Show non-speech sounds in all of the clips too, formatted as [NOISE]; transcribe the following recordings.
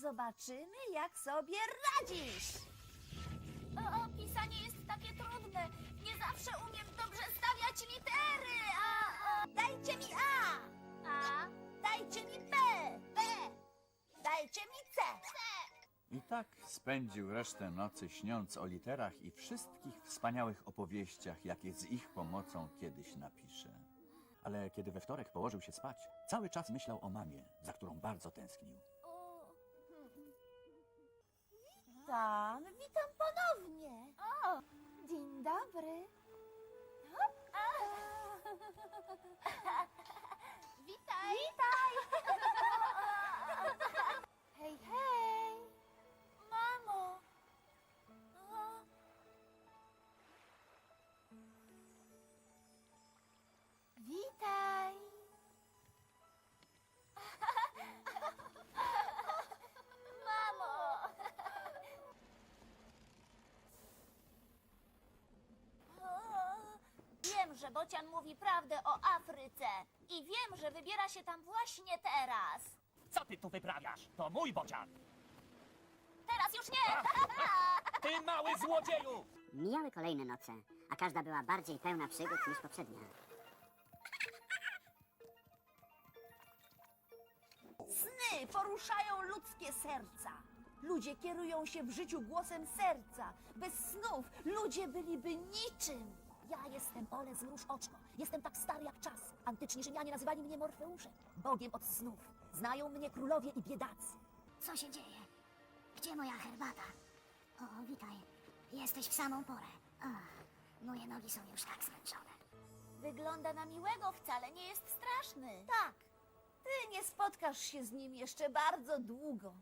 zobaczymy, jak sobie radzisz. O, o, pisanie jest takie trudne. Nie zawsze umiem dobrze stawiać litery. A, a, Dajcie mi A! a. Dajcie mi B! B! Dajcie mi C! I tak spędził resztę nocy śniąc o literach i wszystkich wspaniałych opowieściach, jakie z ich pomocą kiedyś napisze. Ale kiedy we wtorek położył się spać, cały czas myślał o mamie, za którą bardzo tęsknił. O, Tam, witam ponownie. o, Dzień dobry. witaj. Bocian mówi prawdę o Afryce i wiem, że wybiera się tam właśnie teraz. Co ty tu wyprawiasz? To mój bocian! Teraz już nie! Ty mały złodzieju! Mijały kolejne noce, a każda była bardziej pełna przygód niż poprzednia. Sny poruszają ludzkie serca. Ludzie kierują się w życiu głosem serca. Bez snów ludzie byliby niczym. Jestem Ole Zmruż Oczko. Jestem tak stary jak czas. Antyczni Rzymianie nazywali mnie Morfeuszem, bogiem od snów. Znają mnie królowie i biedacy. Co się dzieje? Gdzie moja herbata? O, witaj. Jesteś w samą porę. Ach, moje nogi są już tak zmęczone. Wygląda na miłego, wcale nie jest straszny. Tak, ty nie spotkasz się z nim jeszcze bardzo długo.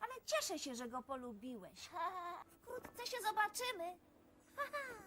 Ale cieszę się, że go polubiłeś. [LAUGHS] Wkrótce się zobaczymy. O, [LAUGHS] o,